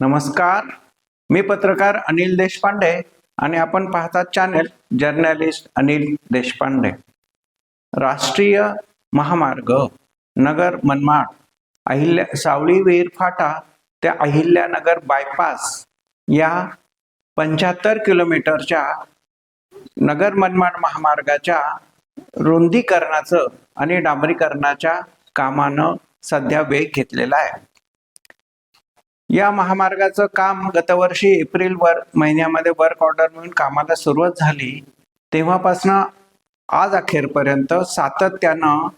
नमस्कार. मी पत्रकार अनिल देशपांडे आणि आपण पाहतात चॅनेल जर्नलिस्ट अनिल देशपांडे. राष्ट्रीय महामार्ग नगर मनमाड अहिल्या सावळी विहीर फाटा त्या अहिल्यानगर बायपास या पंच्याहत्तर किलोमीटरच्या नगर मनमाड महामार्गाच्या रुंदीकरणाचं आणि डांबरीकरणाच्या कामानं सध्या वेग घेतलेला आहे. या महामार्गाचं काम गतवर्षी एप्रिल वर महिन्यामध्ये वर्क ऑर्डर म्हणून कामाला सुरुवात झाली. तेव्हापासनं आज अखेरपर्यंत सातत्यानं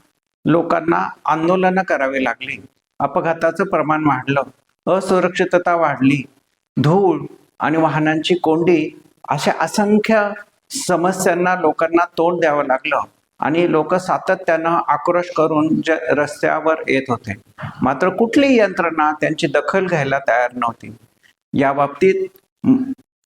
लोकांना आंदोलनं करावी लागली. अपघाताचं प्रमाण वाढलं. असुरक्षितता वाढली. धूळ आणि वाहनांची कोंडी अशा असंख्य समस्यांना लोकांना तोंड द्यावं लागलं. आणि लोक सातत्यानं आक्रोश करून ज रस्त्यावर येत होते. मात्र कुठलीही यंत्रणा त्यांची दखल घ्यायला तयार नव्हती. या बाबतीत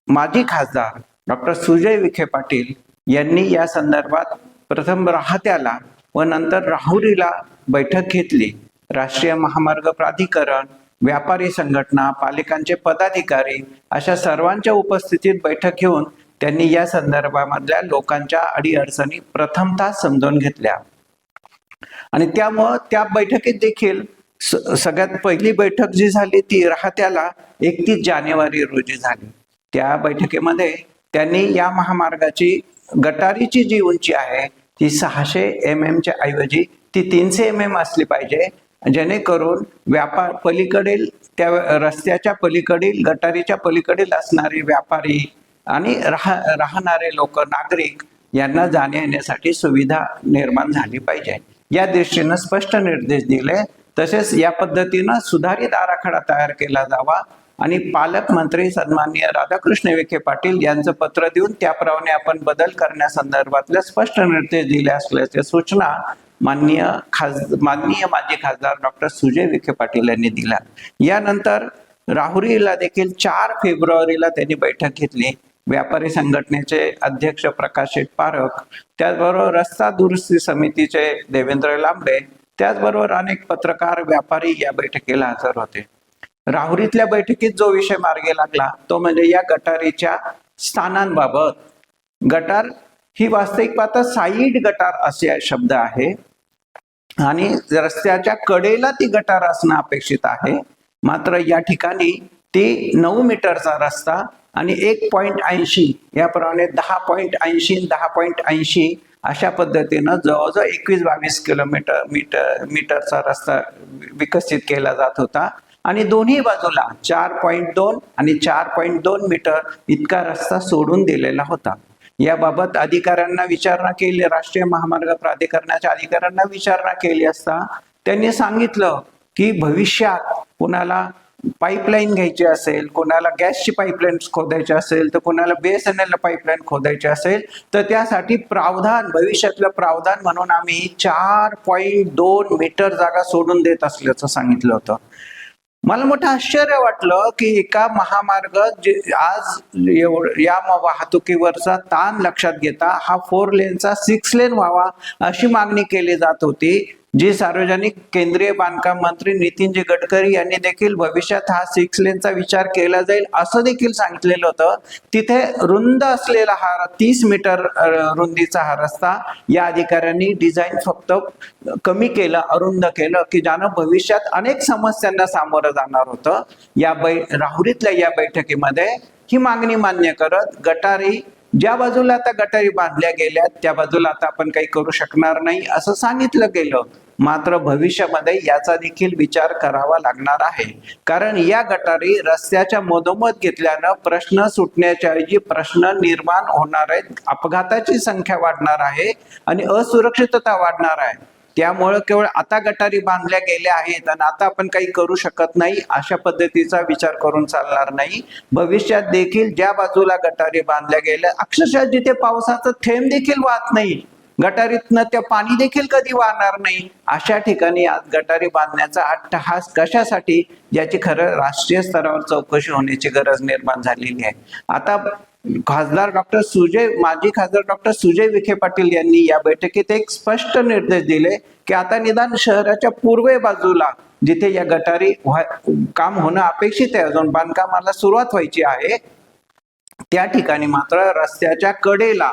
माजी खासदार डॉक्टर सुजय विखे पाटील यांनी या संदर्भात प्रथम राहत्याला व नंतर राहुरीला बैठक घेतली. राष्ट्रीय महामार्ग प्राधिकरण व्यापारी संघटना पालिकांचे पदाधिकारी अशा सर्वांच्या उपस्थितीत बैठक घेऊन त्यांनी या संदर्भामधल्या लोकांच्या अडीअडचणी प्रथमतः समजून घेतल्या. आणि त्यामुळं त्या बैठकीत देखील स- सगळ्यात पहिली बैठक जी झाली ती राहत्याला एकतीस जानेवारी रोजी झाली. त्या बैठकीमध्ये त्यांनी या महामार्गाची गटारीची जी उंची आहे ती सहाशे एम एमच्या ऐवजी ती तीनशे एम एम असली पाहिजे जेणेकरून व्यापार पलीकडील त्या रस्त्याच्या पलीकडील गटारीच्या पलीकडील असणारे व्यापारी आणि राह राहणारे लोक नागरिक यांना जाण्या येण्यासाठी सुविधा निर्माण झाली पाहिजे. या दृष्टीनं स्पष्ट निर्देश दिले. तसेच या पद्धतीनं सुधारित आराखडा तयार केला जावा. आणि पालकमंत्री सन्माननीय राधाकृष्ण विखे पाटील यांचं पत्र देऊन त्याप्रमाणे आपण बदल करण्यासंदर्भातल्या स्पष्ट निर्देश दिले असल्याच्या सूचना माननीय खास माननीय माजी खासदार डॉक्टर सुजय विखे पाटील यांनी दिला यानंतर राहुरीला देखील चार फेब्रुवारीला त्यांनी बैठक घेतली. व्यापारी संघटनेचे अध्यक्ष प्रकाश पारख त्याचबरोबर रस्ता दुरुस्ती समितीचे देवेंद्र लांबे त्याचबरोबर अनेक पत्रकार व्यापारी या बैठकीला हजर होते. राहुरीतल्या बैठकीत जो विषय मार्गी लागला तो म्हणजे या गटारीच्या स्थानांबाबत. गटार ही वास्तविक पाहता साईड गटार असे शब्द आहे आणि रस्त्याच्या कडेला ती गटार असणं अपेक्षित आहे. मात्र या ठिकाणी ती नऊ मीटरचा रस्ता आणि एक पॉईंट ऐंशी याप्रमाणे दहा पॉईंट ऐंशी दहा पॉईंट ऐंशी अशा पद्धतीनं जवळजवळ एकवीस बावीस किलोमीटर मीटर मीटरचा रस्ता विकसित केला जात होता. आणि दोन्ही बाजूला चार पॉईंट दोन आणि चार पॉईंट दोन मीटर इतका रस्ता सोडून दिलेला होता. याबाबत अधिकाऱ्यांना विचारणा केली राष्ट्रीय महामार्ग प्राधिकरणाच्या अधिकाऱ्यांना विचारणा केली असता त्यांनी सांगितलं की भविष्यात कुणाला पाईपलाईन घ्यायची असेल कोणाला गॅसची पाईपलाईन खोदायची असेल तर कोणाला बीएसएनएल पाईपलाईन खोदायची असेल तर त्यासाठी प्रावधान भविष्यातलं प्रावधान म्हणून आम्ही चार पॉईंट दोन मीटर जागा सोडून देत असल्याचं सांगितलं होतं. मला मोठं आश्चर्य वाटलं की एका महामार्ग जे आज या वाहतुकीवरचा ताण लक्षात घेता हा फोर लेनचा सिक्स लेन व्हावा अशी मागणी केली जात होती. जी सार्वजनिक केंद्रीय बांधकाम मंत्री नितीनजी गडकरी यांनी देखील भविष्यात हा सिक्स लेनचा विचार केला जाईल असं देखील सांगितलेलं होतं. तिथे रुंद असलेला हा तीस मीटर रुंदीचा हा रस्ता या अधिकाऱ्यांनी डिझाईन फक्त कमी केलं अरुंद केलं की ज्यानं भविष्यात अनेक समस्यांना सामोरं जाणार होतं. या बै राहुरीतल्या या बैठकीमध्ये ही मागणी मान्य करत गटारी ज्या बाजूला आता गटारी बांधल्या गेल्या त्या बाजूला आता आपण काही करू शकणार नाही असं सांगितलं गेलं. मात्र भविष्यामध्ये याचा देखील विचार करावा लागणार आहे. कारण या गटारी रस्त्याच्या मधोमध घेतल्यानं प्रश्न सुटण्याच्या ऐवजी प्रश्न निर्माण होणार आहेत. अपघाताची संख्या वाढणार आहे आणि असुरक्षितता वाढणार आहे. त्यामुळं केवळ आता गटारी बांधल्या गेल्या आहेत आणि आता आपण काही करू शकत नाही अशा पद्धतीचा विचार करून चालणार नाही. भविष्यात देखील ज्या बाजूला गटारी बांधल्या गेल्या अक्षरशः जिथे पावसाचा थेंब देखील वाहत नाही गटारीतनं ते पाणी देखील कधी वाहणार नाही? अशा ठिकाणी आज गटारी बांधण्याचा अट्टहास कशासाठी? याची खरं राष्ट्रीय स्तरावर चौकशी होण्याची गरज निर्माण झालेली आहे. आता खासदार डॉक्टर सुजय माजी खासदार डॉक्टर सुजय विखे पाटील यांनी या बैठकीत एक स्पष्ट निर्देश दिले की आता निदान शहराच्या पूर्वे बाजूला जिथे या गटारी काम होणं अपेक्षित आहे अजून बांधकामाला सुरुवात व्हायची आहे त्या ठिकाणी मात्र रस्त्याच्या कडेला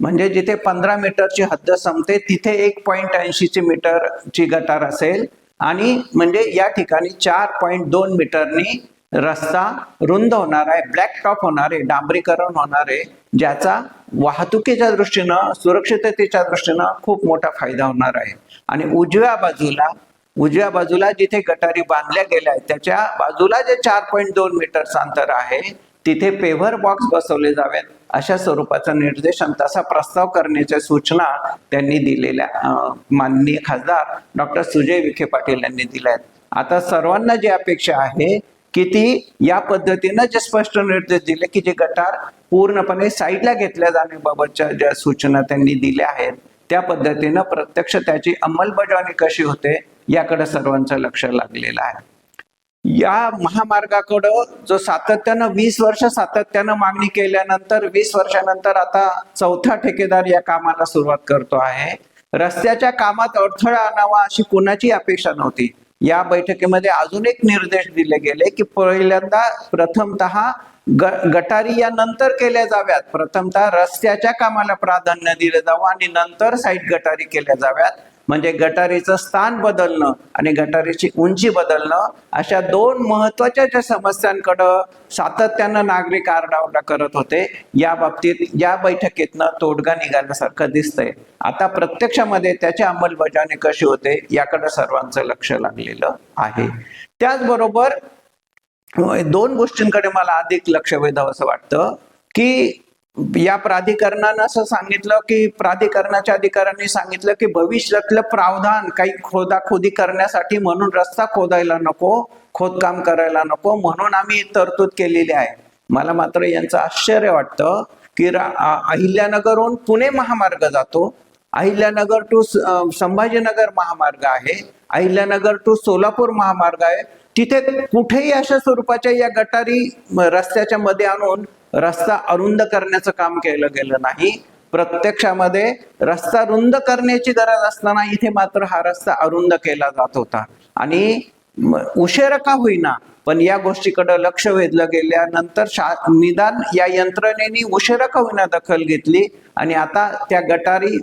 म्हणजे जिथे पंधरा मीटरची हद्द संपते तिथे एक पॉईंट ऐंशीची मीटरची गटार असेल. आणि म्हणजे या ठिकाणी चार पॉईंट दोन मीटरनी रस्ता रुंद होणार आहे ब्लॅक टॉप होणार आहे डांबरीकरण होणार आहे ज्याचा वाहतुकीच्या दृष्टीनं सुरक्षिततेच्या दृष्टीनं खूप मोठा फायदा होणार आहे. आणि उजव्या बाजूला उजव्या बाजूला जिथे गटारी बांधल्या गेल्या आहेत त्याच्या बाजूला जे चार पॉईंट दोन मीटरचं अंतर आहे तिथे पेव्हर बॉक्स बसवले जावेत. अशा स्वरूपाचा निर्देश आणि तसा प्रस्ताव करण्याच्या सूचना त्यांनी दिलेल्या माननीय खासदार डॉक्टर सुजय विखे पाटील यांनी दिल्या आहेत. आता सर्वांना जी अपेक्षा आहे की ती या पद्धतीनं जे स्पष्ट निर्देश दिले की जे गटार पूर्णपणे साईडला घेतल्या जाण्याबाबतच्या ज्या सूचना त्यांनी दिल्या आहेत त्या पद्धतीनं प्रत्यक्ष त्याची अंमलबजावणी कशी होते याकडे सर्वांचं लक्ष लागलेलं आहे. या महामार्गाकडं जो सातत्यानं वीस वर्ष सातत्यानं मागणी केल्यानंतर वीस वर्षानंतर आता चौथा ठेकेदार या कामाला सुरुवात करतो आहे. रस्त्याच्या कामात अडथळा आणावा अशी कुणाची अपेक्षा नव्हती. या बैठकीमध्ये अजून एक निर्देश दिले गेले की पहिल्यांदा प्रथमतः ग गटारी या नंतर केल्या जाव्यात. प्रथमतः रस्त्याच्या कामाला प्राधान्य दिलं जावं आणि नंतर साईड गटारी केल्या जाव्यात. म्हणजे गटारीचं स्थान बदलणं आणि गटारीची उंची बदलणं अशा दोन महत्त्वाच्या ज्या समस्यांकडं सातत्यानं नागरिक आरडाओरडा करत होते या बाबतीत या बैठकीतनं तोडगा निघाल्यासारखं दिसतंय. आता प्रत्यक्षामध्ये त्याची अंमलबजावणी कशी होते याकडे सर्वांचं लक्ष लागलेलं आहे. त्याचबरोबर दोन गोष्टींकडे मला अधिक लक्ष वेधावं असं वाटतं की या प्राधिकरणानं असं सांगितलं की प्राधिकरणाच्या अधिकाऱ्यांनी सांगितलं की भविष्यातलं प्रावधान काही खोदाखोदी करण्यासाठी म्हणून रस्ता खोदायला नको खोदकाम करायला नको म्हणून आम्ही तरतूद केलेली आहे. मला मात्र यांचं आश्चर्य वाटतं की अहिल्यानगरहून पुणे महामार्ग जातो. अहिल्यानगर टू संभाजीनगर महामार्ग आहे. अहिल्यानगर टू सोलापूर महामार्ग आहे. तिथे कुठेही अशा स्वरूपाच्या या गटारी रस्त्याच्या मध्ये आणून रस्ता अरुंद करण्याचं काम केलं गेलं नाही. प्रत्यक्षामध्ये रस्ता रुंद करण्याची गरज असताना इथे मात्र हा रस्ता अरुंद केला जात होता. आणि उशीर का होईना पण या गोष्टीकडे लक्ष वेधलं गेल्यानंतर शा निदान या यंत्रणेने उशिरा का होईना दखल घेतली. आणि आता त्या गटारी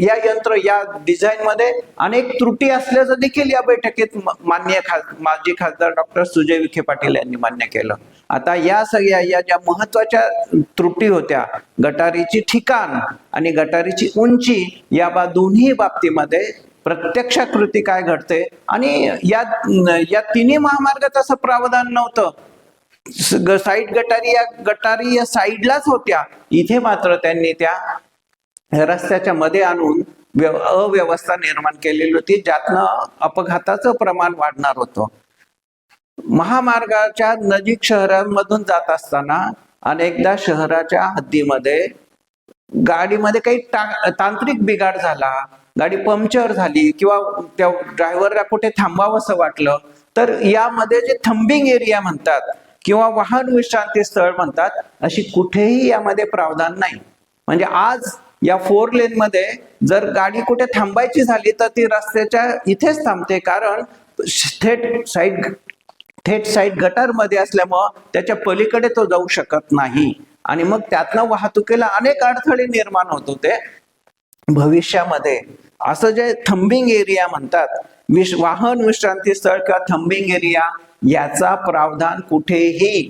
या यंत्र या डिझाईन मध्ये अनेक त्रुटी असल्याचं देखील या बैठकीत मान्य खास माजी खासदार डॉक्टर सुजय विखे पाटील यांनी मान्य केलं. आता या सगळ्या या ज्या महत्त्वाच्या त्रुटी होत्या गटारीची ठिकाण आणि गटारीची उंची या बा दोन्ही बाबतीमध्ये प्रत्यक्ष कृती काय घडते? आणि या या तिन्ही महामार्गात असं प्रावधान नव्हतं. ग- साईड गटारी या गटारी या साईडलाच होत्या. इथे मात्र त्यांनी त्या रस्त्याच्या मध्ये आणून व्यव- अव्यवस्था निर्माण केलेली होती ज्यातनं अपघाताचं प्रमाण वाढणार होतं. महामार्गाच्या नजीक शहरांमधून जात असताना अनेकदा शहराच्या हद्दीमध्ये गाडीमध्ये काही तांत्रिक बिघाड झाला गाडी पंक्चर झाली किंवा त्या ड्रायव्हरला कुठे थांबावंसं वाटलं तर यामध्ये जे थंबिंग एरिया म्हणतात किंवा वाहन विश्रांती स्थळ म्हणतात अशी कुठेही यामध्ये प्रावधान नाही. म्हणजे आज या फोर लेन मध्ये जर गाडी कुठे थांबायची झाली तर ती रस्त्याच्या इथेच थांबते कारण थेट साईड थेट साईड गटारमध्ये असल्यामुळं त्याच्या पलीकडे तो जाऊ शकत नाही. आणि मग त्यातनं वाहतुकीला अनेक अडथळे निर्माण होत होते. भविष्यामध्ये असं जे थंबिंग एरिया म्हणतात विश वाहन विश्रांती स्थळ किंवा थंबिंग एरिया याचा प्रावधान कुठेही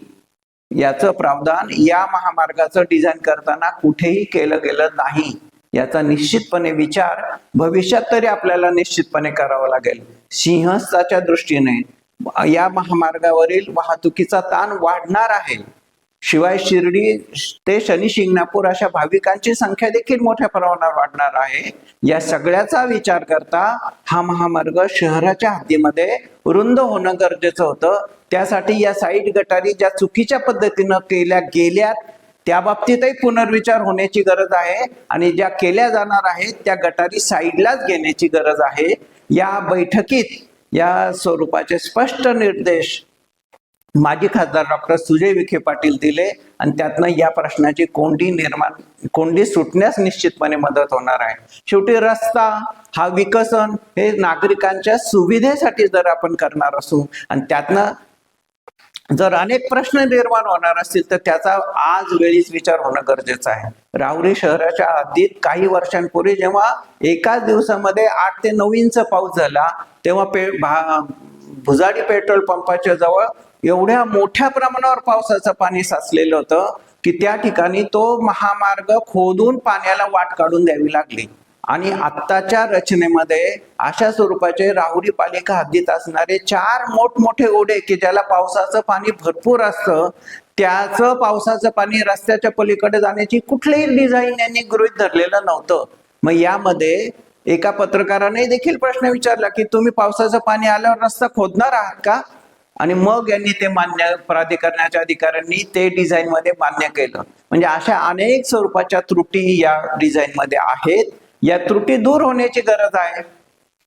याचं प्रावधान या महामार्गाचं डिझाईन करताना कुठेही केलं गेलं नाही. याचा निश्चितपणे विचार भविष्यात तरी आपल्याला निश्चितपणे करावा लागेल. सिंहस्थाच्या दृष्टीने या महामार्गावरील वाहतुकीचा ताण वाढणार आहे. शिवाय शिर्डी ते शनी शिंगणापूर अशा भाविकांची संख्या देखील मोठ्या प्रमाणावर वाढणार आहे. या सगळ्याचा विचार करता हा महामार्ग शहराच्या हद्दीमध्ये रुंद होणं गरजेचं होतं. त्यासाठी या साईट गटारी ज्या चुकीच्या पद्धतीनं केल्या गेल्यात त्या बाबतीतही पुनर्विचार होण्याची गरज आहे आणि ज्या केल्या जाणार आहेत त्या गटारी साईडलाच घेण्याची गरज आहे. या बैठकीत या स्वरूपाचे स्पष्ट निर्देश माजी खासदार डॉक्टर सुजय विखे पाटील दिले आणि त्यातनं या प्रश्नाची कोंडी निर्माण कोंडी सुटण्यास निश्चितपणे मदत होणार आहे. शेवटी रस्ता हा विकसन हे नागरिकांच्या सुविधेसाठी जर आपण करणार असू आणि त्यातनं जर अनेक प्रश्न निर्माण होणार असतील तर त्याचा आज वेळीच विचार होणं गरजेचं आहे. राहुरी शहराच्या हद्दीत काही वर्षांपूर्वी जेव्हा एकाच दिवसामध्ये आठ ते नऊ इंच पाऊस झाला तेव्हा पे भा भुजाडी पेट्रोल पंपाच्या जवळ एवढ्या मोठ्या प्रमाणावर पावसाचं पाणी साचलेलं होतं की त्या ठिकाणी तो महामार्ग खोदून पाण्याला वाट काढून द्यावी लागली. आणि आत्ताच्या रचनेमध्ये अशा स्वरूपाचे राहुरी पालिका हद्दीत असणारे चार मोठमोठे ओढे की ज्याला पावसाचं पाणी भरपूर असतं त्याचं पावसाचं पाणी रस्त्याच्या पलीकडे जाण्याची कुठलीही डिझाईन यांनी गृहीत धरलेलं नव्हतं. मग यामध्ये एका पत्रकाराने देखील प्रश्न विचारला की तुम्ही पावसाचं पाणी आल्यावर रस्ता खोदणार आहात का? आणि मग यांनी ते मान्य प्राधिकरणाच्या अधिकाऱ्यांनी ते डिझाईन मध्ये मान्य केलं. म्हणजे अशा अनेक स्वरूपाच्या त्रुटी या डिझाईन मध्ये आहेत. या त्रुटी दूर होण्याची गरज आहे.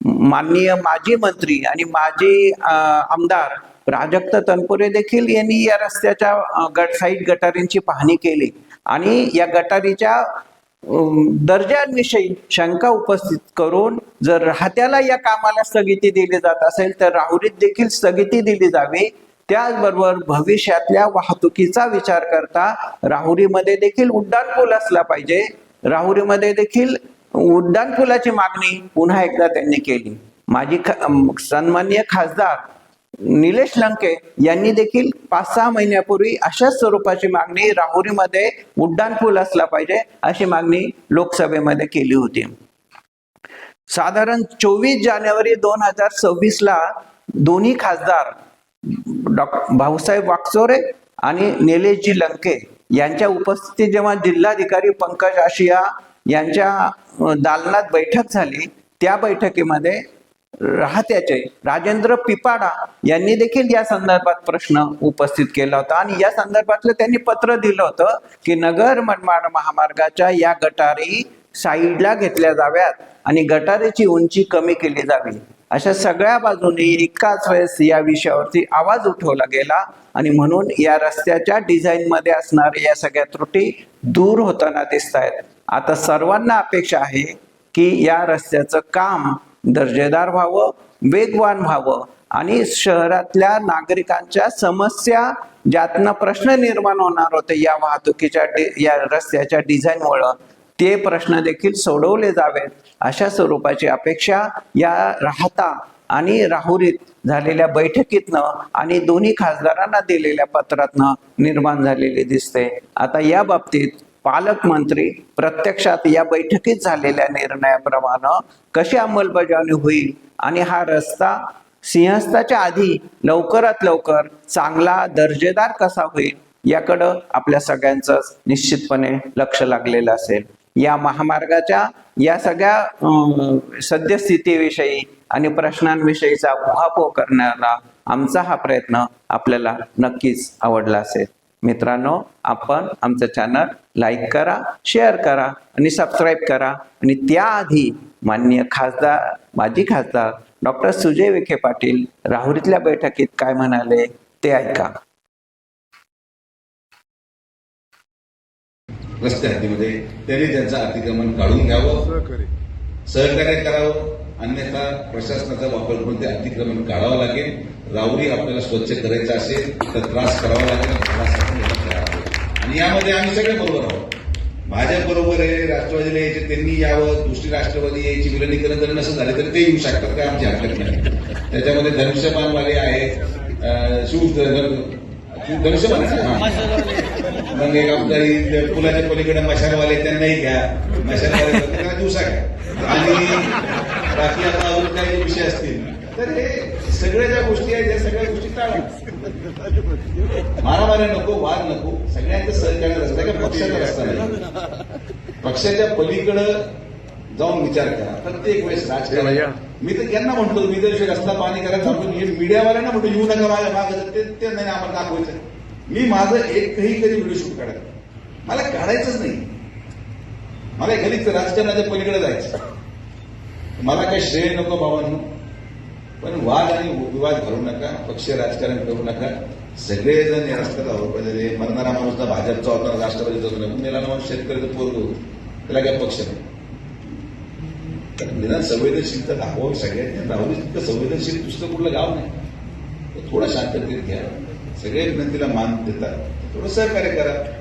माननीय माजी मंत्री आणि माजी आमदार प्राजक्त तनपुरे देखील यांनी या रस्त्याच्या गट साईड गटारींची पाहणी केली. आणि या गटारीच्या दर्जांविषयी शंका उपस्थित करून जर राहत्याला या कामाला स्थगिती दिली जात असेल तर राहुरीत देखील स्थगिती दिली जावी. त्याचबरोबर भविष्यातल्या वाहतुकीचा विचार करता राहुरीमध्ये देखील उड्डाण पूल असला पाहिजे. राहुरीमध्ये देखील उड्डाणपुलाची मागणी पुन्हा एकदा त्यांनी केली. माजी ख- सन्माननीय खासदार निलेश लंके यांनी देखील पाच सहा महिन्यापूर्वी अशाच स्वरूपाची मागणी राहुरीमध्ये उड्डाणपूल असला पाहिजे अशी मागणी लोकसभेमध्ये केली होती. साधारण चोवीस जानेवारी दोन हजार सव्वीस ला दोन्ही खासदार डॉ भाऊसाहेब वाकचोरे आणि निलेशजी लंके यांच्या उपस्थितीत जेव्हा जिल्हाधिकारी पंकज आशिया यांच्या दालनात बैठक झाली. त्या बैठकीमध्ये राहत्याचे राजेंद्र पिपाडा यांनी देखील या संदर्भात प्रश्न उपस्थित केला होता. आणि या संदर्भातलं त्यांनी पत्र दिलं होतं की नगर मनमाड महामार्गाच्या या गटारी साईडला घेतल्या जाव्यात आणि गटारीची उंची कमी केली जावी. अशा सगळ्या बाजूने एकाच वेळेस या विषयावरती आवाज उठवला गेला आणि म्हणून या रस्त्याच्या डिझाईनमध्ये असणाऱ्या या सगळ्या त्रुटी दूर होताना दिसत आहेत आता सर्वांना अपेक्षा आहे की या रस्त्याचं काम दर्जेदार व्हावं वेगवान व्हावं. आणि शहरातल्या नागरिकांच्या समस्या ज्यातनं प्रश्न निर्माण होणार होते या वाहतुकीच्या डि- या रस्त्याच्या डिझाईनमुळं ते प्रश्न देखील सोडवले जावेत. अशा स्वरूपाची अपेक्षा या राहता आणि राहुरीत झालेल्या बैठकीतनं आणि दोन्ही खासदारांना दिलेल्या पत्रातनं निर्माण झालेली दिसते. आता या बाबतीत पालकमंत्री प्रत्यक्षात या बैठकीत झालेल्या निर्णयाप्रमाणे कशी अंमलबजावणी होईल आणि हा रस्ता सिंहस्थाच्या आधी लवकरात लवकर चांगला दर्जेदार कसा होईल याकडं आपल्या सगळ्यांचं निश्चितपणे लक्ष लागलेलं असेल. या महामार्गाच्या या सगळ्या सद्यस्थितीविषयी आणि प्रश्नांविषयीचा उहापोह करण्याला आमचा हा प्रयत्न आपल्याला नक्कीच आवडला असेल. मित्रांनो आपण आमचं चॅनल लाईक करा शेअर करा आणि सबस्क्राईब करा. आणि त्याआधी माननीय खासदार माजी खासदार डॉक्टर सुजय विखे पाटील राहुरीतल्या बैठकीत काय म्हणाले ते ऐका. त्यांनी त्यांचं अतिक्रमण काढून घ्यावं सहकार्य. करावं अन्यथा प्रशासनाचा वापर करून ते अतिक्रमण काढावं लागेल. राहुरी आपल्याला स्वच्छ करायचं असेल तर त्रास करावा लागेल तयार आहोत. आणि यामध्ये आम्ही सगळे बरोबर आहोत. भाजप बरोबर आहे राष्ट्रवादीला यायचे त्यांनी यावं दुसरी राष्ट्रवादी यायची विलनीकरण जर नसं झाले तर ते येऊ शकतात काय आमची हरकत नाही त्याच्यामध्ये धनुष्यबाणवाले आहेत अं, शिव धनुष्यबाण मग एक आमदारी पुलाच्या पलीकडे मशालवाले त्यांनाही घ्या. मशालवाले त्यांना दिवसा घ्या. आणि बाकी आता अजून काही विषय असतील. तर हे सगळ्या ज्या गोष्टी आहेत या सगळ्या गोष्टी टाळा. मारामारी नको वाद नको. सगळ्यांचं सहकार्य रस्ता का पक्षाचा रस्ता नाही पक्षाच्या पलीकडं जाऊन विचार करा. प्रत्येक वेळेस राजकारण. मी तर त्यांना म्हणतो मी तर रस्ता पाणी करायला सांगतो मी मीडियावाल्यांना म्हणतो येऊ नका माझ्या मागं. ते नाही आम्हाला दाखवायचं. मी माझं एकही कधी व्हिडिओ शूट काढायचं मला काढायचंच नाही. मला घरीच राजकारणाच्या पलीकडे जायचं. मला काही श्रेय नको बाबांनो. पण वाद आणि विवाद घालू नका पक्ष राजकारण करू नका. सगळेजण या रस्त्याला हो पहिले मरणारा माणूस ना भाजपचा होता राष्ट्रवादीचा होता ना मेला माणूस शेतकऱ्याचं पोरग होतं त्याला काय पक्ष नाही. तर निदान संवेदनशीलता दाखवावं सगळ्यांनी. राहुली तितकं संवेदनशील दुसरं कुठलं गाव नाही. तर थोडं शांततेत घ्या. सगळे विनंतीला मान देतात. थोडं सहकार्य करा.